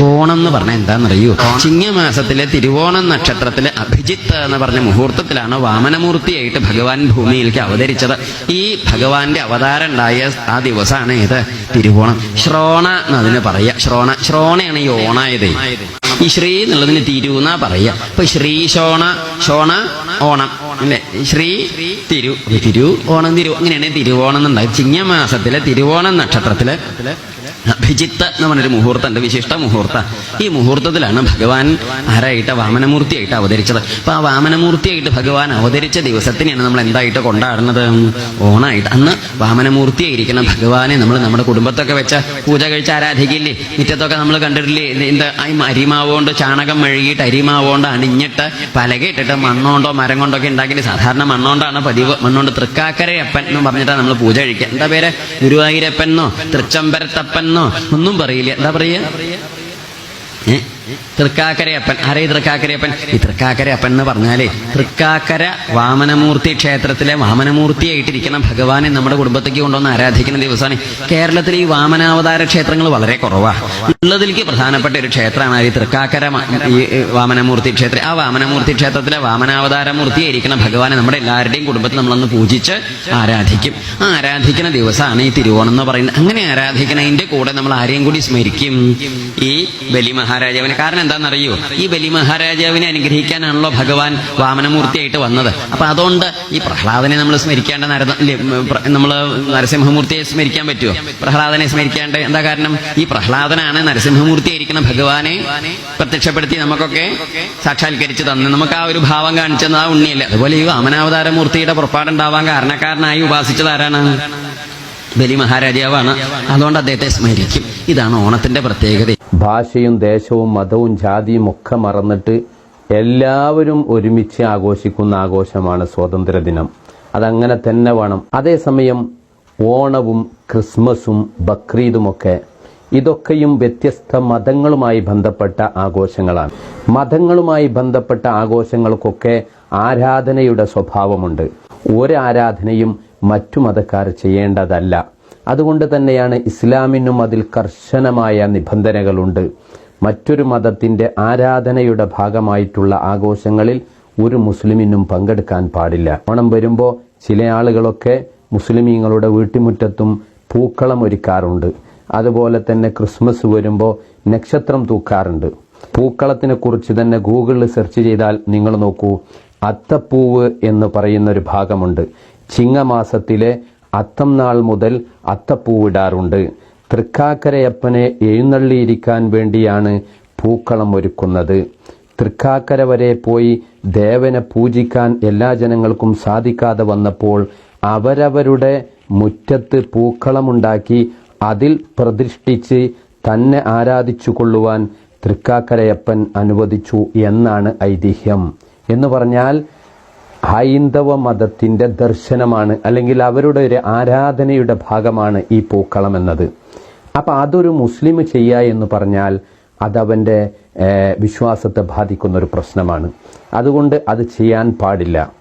ഓണം എന്ന് പറഞ്ഞാൽ എന്താണെന്നറിയൂ ചിങ്ങമാസത്തിലെ തിരുവോണം നക്ഷത്രത്തിലെ അഭിജിത്ത് എന്ന് പറഞ്ഞ മുഹൂർത്തത്തിലാണ് വാമനമൂർത്തിയായിട്ട് ഭഗവാൻ ഭൂമിയിലേക്ക് അവതരിച്ചത്. ഈ ഭഗവാന്റെ അവതാരം ഉണ്ടായ ആ ദിവസമാണ് ഇത് തിരുവോണം. ശ്രോണ എന്ന് എന്നതിന് പറയാ ശ്രോണ ശ്രോണയാണ് ഈ ഓണായത്. ഈ ശ്രീ എന്നുള്ളതിന് തിരു എന്നാ പറയാ അപ്പൊ ശ്രീ ശോണ ശോണ ഓണം. അല്ലെ? ശ്രീ തിരു. തിരു ഓണം തിരു. അങ്ങനെയാണ് തിരുവോണം എന്നുണ്ടായത്. ചിങ്ങമാസത്തിലെ തിരുവോണം നക്ഷത്രത്തിൽ അഭിജിത്ത്. എന്ന് പറഞ്ഞൊരു മുഹൂർത്തം ഉണ്ട് വിശിഷ്ട മുഹൂർത്ത. ഈ മുഹൂർത്തത്തിലാണ് ഭഗവാൻ ആരായിട്ട് വാമനമൂർത്തിയായിട്ട് അവതരിച്ചത്. അപ്പൊ ആ വാമനമൂർത്തിയായിട്ട് ഭഗവാൻ അവതരിച്ച ദിവസത്തിനെയാണ് നമ്മൾ എന്തായിട്ട് കൊണ്ടാടുന്നത്? ഓണായിട്ട്. അന്ന് വാമനമൂർത്തിയായിരിക്കണം ഭഗവാനെ നമ്മൾ നമ്മുടെ കുടുംബത്തൊക്കെ വെച്ച പൂജ കഴിച്ച് ആരാധിക്കില്ലേ? മുറ്റത്തൊക്കെ നമ്മൾ കണ്ടിട്ടില്ലേ? എന്താ അരിമാവുകൊണ്ട് ചാണകം മെഴുകിയിട്ട് അരിമാവുകൊണ്ട് അണിഞ്ഞിട്ട് പലകയിട്ടിട്ട് മണ്ണോണ്ടോ മരം കൊണ്ടോ ഒക്കെ ഉണ്ടാക്കിയിട്ട് സാധാരണ മണ്ണോണ്ടാണ് പതിവ്. മണ്ണോണ്ട് തൃക്കാക്കരയപ്പൻ എന്ന് പറഞ്ഞിട്ടാണ് നമ്മൾ പൂജ കഴിക്കുക. എന്താ പേര്? ഗുരുവായൂരപ്പനോ തൃച്ചംബരത്തപ്പനോ ഒന്നും പറയില്ല. എന്താ പറയുക തൃക്കാക്കരയപ്പൻ ആരേ തൃക്കാക്കരയപ്പൻ ഈ തൃക്കാക്കരയപ്പൻ എന്ന് പറഞ്ഞാലേ തൃക്കാക്കര വാമനമൂർത്തി ക്ഷേത്രത്തിലെ വാമനമൂർത്തിയായിട്ടിരിക്കുന്ന ഭഗവാനെ നമ്മുടെ കുടുംബത്തേക്ക് കൊണ്ടുവന്ന് ആരാധിക്കുന്ന ദിവസമാണ്. കേരളത്തിൽ ഈ വാമനാവതാര ക്ഷേത്രങ്ങൾ വളരെ കുറവാണ് ഉള്ളതിലേക്ക് പ്രധാനപ്പെട്ട ഒരു ക്ഷേത്രമാണ് ഈ തൃക്കാക്കര ഈ വാമനമൂർത്തി ക്ഷേത്രം. ആ വാമനമൂർത്തി ക്ഷേത്രത്തിലെ വാമനാവതാര മൂർത്തിയായിരിക്കുന്ന ഭഗവാനെ നമ്മുടെ എല്ലാവരുടെയും കുടുംബത്തിൽ നമ്മളൊന്ന് പൂജിച്ച് ആരാധിക്കും. ആ ആരാധിക്കുന്ന ദിവസമാണ് ഈ തിരുവോണം എന്ന് പറയുന്നത്. അങ്ങനെ ആരാധിക്കുന്നതിന്റെ കൂടെ നമ്മൾ ആരെയും കൂടി സ്മരിക്കും. ഈ ബലി മഹാരാജാവിനെ. കാരണം എന്താണെന്നറിയോ? ഈ ബലി മഹാരാജാവിനെ അനുഗ്രഹിക്കാനാണല്ലോ ഭഗവാൻ വാമനമൂർത്തിയായിട്ട് വന്നത്. അപ്പൊ അതുകൊണ്ട് ഈ പ്രഹ്ലാദനെ നമ്മൾ സ്മരിക്കേണ്ട നമ്മൾ നരസിംഹമൂർത്തിയെ സ്മരിക്കാൻ പറ്റുമോ പ്രഹ്ലാദനെ സ്മരിക്കാണ്ട് എന്താ കാരണം? ഈ പ്രഹ്ലാദനാണ് നരസിംഹമൂർത്തിയായിരിക്കുന്ന ഭഗവാനെ പ്രത്യക്ഷപ്പെടുത്തി നമുക്കൊക്കെ സാക്ഷാത്കരിച്ച് തന്നു. നമുക്ക് ആ ഒരു ഭാവം കാണിച്ചത് ആ ഉണ്ണിയല്ലേ. അതുപോലെ ഈ വാമനാവതാര മൂർത്തിയുടെ പുറപ്പാടുണ്ടാവാൻ കാരണക്കാരനായി ഉപാസിച്ചത് ആരാണ്? ബലി മഹാരാജാവാണ് അതുകൊണ്ട് അദ്ദേഹത്തെ സ്മരിക്കും. ഇതാണ് ഓണത്തിന്റെ പ്രത്യേകത. ഭാഷയും ദേശവും മതവും ജാതിയും ഒക്കെ മറന്നിട്ട് എല്ലാവരും ഒരുമിച്ച് ആഘോഷിക്കുന്ന ആഘോഷമാണ് സ്വാതന്ത്ര്യദിനം. അതങ്ങനെ തന്നെ വേണം. അതേസമയം ഓണവും ക്രിസ്മസും ബക്രീദുമൊക്കെ ഇതൊക്കെയും വ്യത്യസ്ത മതങ്ങളുമായി ബന്ധപ്പെട്ട ആഘോഷങ്ങളാണ്. മതങ്ങളുമായി ബന്ധപ്പെട്ട ആഘോഷങ്ങൾക്കൊക്കെ ആരാധനയുടെ സ്വഭാവമുണ്ട്. ഒരാരാധനയും മറ്റു മതക്കാർ ചെയ്യേണ്ടതല്ല. അതുകൊണ്ട് തന്നെയാണ് ഇസ്ലാമിനും അതിൽ കർശനമായ നിബന്ധനകളുണ്ട്. മറ്റൊരു മതത്തിന്റെ ആരാധനയുടെ ഭാഗമായിട്ടുള്ള ആഘോഷങ്ങളിൽ ഒരു മുസ്ലിമിനും പങ്കെടുക്കാൻ പാടില്ല. ഓണം വരുമ്പോൾ ചില ആളുകളൊക്കെ മുസ്ലിമീങ്ങളുടെ വീട്ടുമുറ്റത്തും പൂക്കളം ഒരുക്കാറുണ്ട്. അതുപോലെ തന്നെ ക്രിസ്മസ് വരുമ്പോൾ നക്ഷത്രം തൂക്കാറുണ്ട്. പൂക്കളത്തിനെ കുറിച്ച് തന്നെ ഗൂഗിളിൽ സെർച്ച് ചെയ്താൽ നിങ്ങൾ നോക്കൂ. അത്തപ്പൂവ് എന്ന് പറയുന്ന ഒരു ഭാഗമുണ്ട്. ചിങ്ങമാസത്തിലെ അത്തം നാൾ മുതൽ അത്തപ്പൂവിടാറുണ്ട്. തൃക്കാക്കരയപ്പനെ എഴുന്നള്ളിയിരിക്കാൻ വേണ്ടിയാണ് പൂക്കളം ഒരുക്കുന്നത്. തൃക്കാക്കര വരെ പോയി ദേവനെ പൂജിക്കാൻ എല്ലാ ജനങ്ങൾക്കും സാധിക്കാതെ വന്നപ്പോൾ അവരവരുടെ മുറ്റത്ത് പൂക്കളമുണ്ടാക്കി അതിൽ പ്രതിഷ്ഠിച്ച് തന്നെ ആരാധിച്ചു കൊള്ളുവാൻ തൃക്കാക്കരയപ്പൻ അനുവദിച്ചു എന്നാണ് ഐതിഹ്യം. എന്ന് പറഞ്ഞാൽ ഹൈന്ദവ മതത്തിന്റെ ദർശനമാണ് അല്ലെങ്കിൽ അവരുടെ ഒരു ആരാധനയുടെ ഭാഗമാണ് ഈ പൂക്കളം എന്നത്. അപ്പൊ അതൊരു മുസ്ലിം ചെയ്യുക എന്ന് പറഞ്ഞാൽ അതവന്റെ വിശ്വാസത്തെ ബാധിക്കുന്ന ഒരു പ്രശ്നമാണ്. അതുകൊണ്ട് അത് ചെയ്യാൻ പാടില്ല.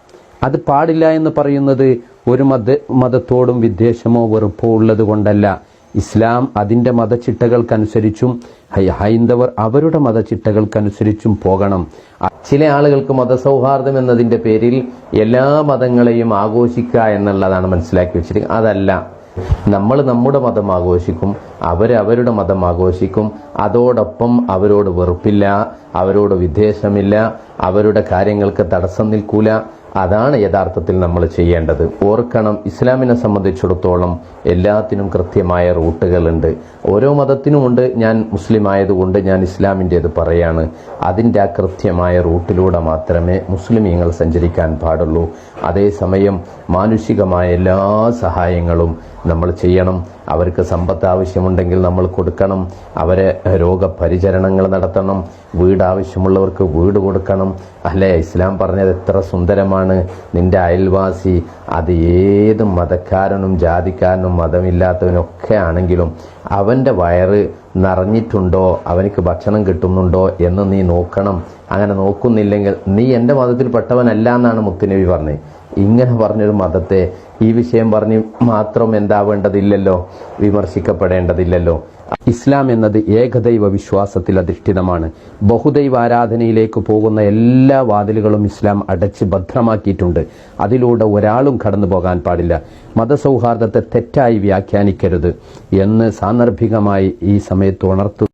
അത് പാടില്ല എന്ന് പറയുന്നത് ഒരു മത മതത്തോടും വിദ്വേഷമോ വെറുപ്പോ ഉള്ളത് കൊണ്ടല്ല ഇസ്ലാം അതിന്റെ മതചിട്ടകൾക്കനുസരിച്ചും ഹൈ- ഹൈന്ദവർ അവരുടെ മതചിട്ടകൾക്കനുസരിച്ചും പോകണം. ചില ആളുകൾക്ക് മതസൗഹാർദ്ദം എന്നതിന്റെ പേരിൽ എല്ലാ മതങ്ങളെയും ആഘോഷിക്കുക എന്നുള്ളതാണ് മനസ്സിലാക്കി വെച്ചിരിക്കുന്നത്. അതല്ല നമ്മൾ നമ്മുടെ മതം ആഘോഷിക്കും അവർ അവരുടെ മതം ആഘോഷിക്കും. അതോടൊപ്പം അവരോട് വെറുപ്പില്ല അവരോട് വിദ്വേഷമില്ല അവരുടെ കാര്യങ്ങൾക്ക് തടസ്സം നിൽക്കൂല. അതാണ് യഥാർത്ഥത്തിൽ നമ്മൾ ചെയ്യേണ്ടത്. ഓർക്കണം ഇസ്ലാമിനെ സംബന്ധിച്ചിടത്തോളം എല്ലാത്തിനും കൃത്യമായ റൂട്ടുകളുണ്ട്. ഓരോ മതത്തിനുമുണ്ട് ഞാൻ മുസ്ലിം ആയതുകൊണ്ട് ഞാൻ ഇസ്ലാമിന്റെത് പറയാണ്. അതിന്റെ ആ കൃത്യമായ റൂട്ടിലൂടെ മാത്രമേ മുസ്ലിമീങ്ങൾ സഞ്ചരിക്കാൻ പാടുള്ളൂ. അതേസമയം മാനുഷികമായ എല്ലാ സഹായങ്ങളും നമ്മൾ ചെയ്യണം. അവർക്ക് സമ്പത്ത് ആവശ്യമുണ്ടെങ്കിൽ നമ്മൾ കൊടുക്കണം. അവരെ രോഗപരിചരണങ്ങൾ നടത്തണം. വീട് ആവശ്യമുള്ളവർക്ക് വീട് കൊടുക്കണം. അല്ലേ? ഇസ്ലാം പറഞ്ഞത് എത്ര സുന്ദരമാണ്. നിന്റെ അയൽവാസി അത് ഏത് മതക്കാരനും ജാതിക്കാരനും മതമില്ലാത്തവനൊക്കെ ആണെങ്കിലും അവന്റെ വയറ് നിറഞ്ഞിട്ടുണ്ടോ? അവനക്ക് ഭക്ഷണം കിട്ടുന്നുണ്ടോ എന്ന് നീ നോക്കണം. അങ്ങനെ നോക്കുന്നില്ലെങ്കിൽ നീ എന്റെ മതത്തിൽപ്പെട്ടവനല്ല എന്നാണ് മുത്തുനബി പറഞ്ഞത്. ഇങ്ങനെ പറഞ്ഞൊരു മതത്തെ ഈ വിഷയം പറഞ്ഞ് മാത്രം എന്താവേണ്ടതില്ലല്ലോ? വിമർശിക്കപ്പെടേണ്ടതില്ലല്ലോ? ഇസ്ലാം എന്നത് ഏകദൈവ വിശ്വാസത്തിൽ അധിഷ്ഠിതമാണ്. ബഹുദൈവ ആരാധനയിലേക്ക് പോകുന്ന എല്ലാ വാതിലുകളും ഇസ്ലാം അടച്ച് ഭദ്രമാക്കിയിട്ടുണ്ട്. അതിലൂടെ ഒരാളും കടന്നു പോകാൻ പാടില്ല. മതസൗഹാർദ്ദത്തെ തെറ്റായി വ്യാഖ്യാനിക്കരുത് എന്ന് സാന്ദർഭികമായി ഈ സമയത്ത് ഉണർത്തു